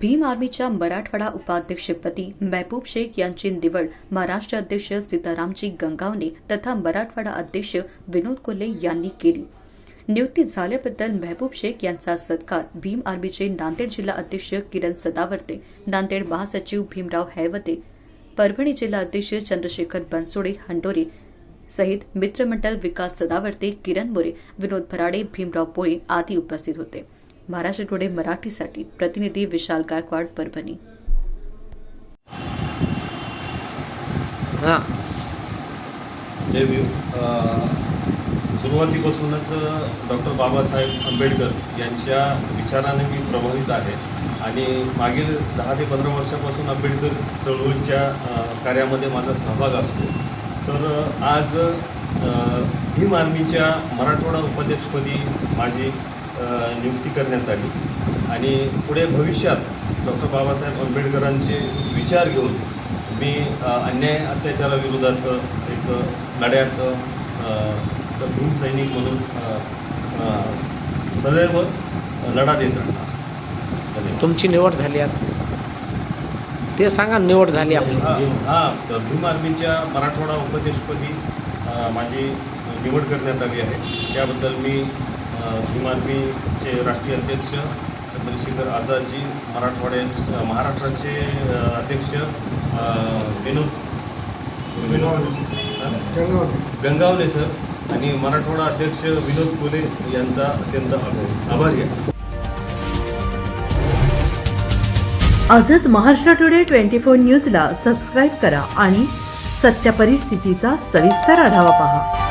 भीम आर्मीच्या मराठवाडा उपाध्यक्षपदी महबूब शेख यांची निवड महाराष्ट्र अध्यक्ष सीतारामजी गंगावणे तथा मराठवाडा अध्यक्ष विनोद कोल्हे यांनी केली. नियुक्ती झाल्याबद्दल महबूब शेख यांचा सत्कार भीम आर्मीचे नांदेड जिल्हा अध्यक्ष किरण सदावर्ते नांदेड महासचिव भीमराव हैवते परभणी जिल्हा अध्यक्ष चंद्रशेखर बनसोडे हंडोरे सहित मित्रमंडल विकास सदावर्ते किरण मोरे विनोद भराडे भीमराव पोळे आदी उपस्थित होते. महाराष्ट्र टुडे मराठीसाठी प्रतिनिधी विशाल गायकवाड परभणी. हां. जय भीम. अ, सुरुवातीपासूनच डॉक्टर बाबासाहेब आंबेडकर यांच्या विचाराने मी प्रभावित आहे. आणि मागील दहा ते पंधरा वर्षापासून आंबेडकर चळवळीच्या कार्यामध्ये माझा सहभाग असतो. तर आज भीम आर्मीच्या मराठवाडा उपाध्यक्षपदी माझी नियुक्ती करण्यात आली. आणि पुढे भविष्यात डॉक्टर बाबासाहेब आंबेडकरांचे विचार घेऊन मी अन्याय अत्याचाराविरोधात एक लढ्यात भीम सैनिक म्हणून सदैव लढा देत राहणार. तुमची निवड झाली आता. ते सांगा निवड झाली आपली. हा भीम आर्मीच्या मराठवाडा अ, माझी निवड करण्यात आली आहे. त्याबद्दल मी भीम आर्मीचे राष्ट्रीय अध्यक्ष चंद्रशेखर आझादजी मराठवाड्या महाराष्ट्राचे अध्यक्ष विनोद विनोद? गंगावले सर. आणि मराठवाडा अध्यक्ष विनोद कोले यांचा अत्यंत आभार- आभारी आहे. आजच महाराष्ट्र टुडे ट्वेंटी फोर न्यूजला सबस्क्राईब करा आणि सत्य परिस्थितीचा सविस्तर आढावा पहा.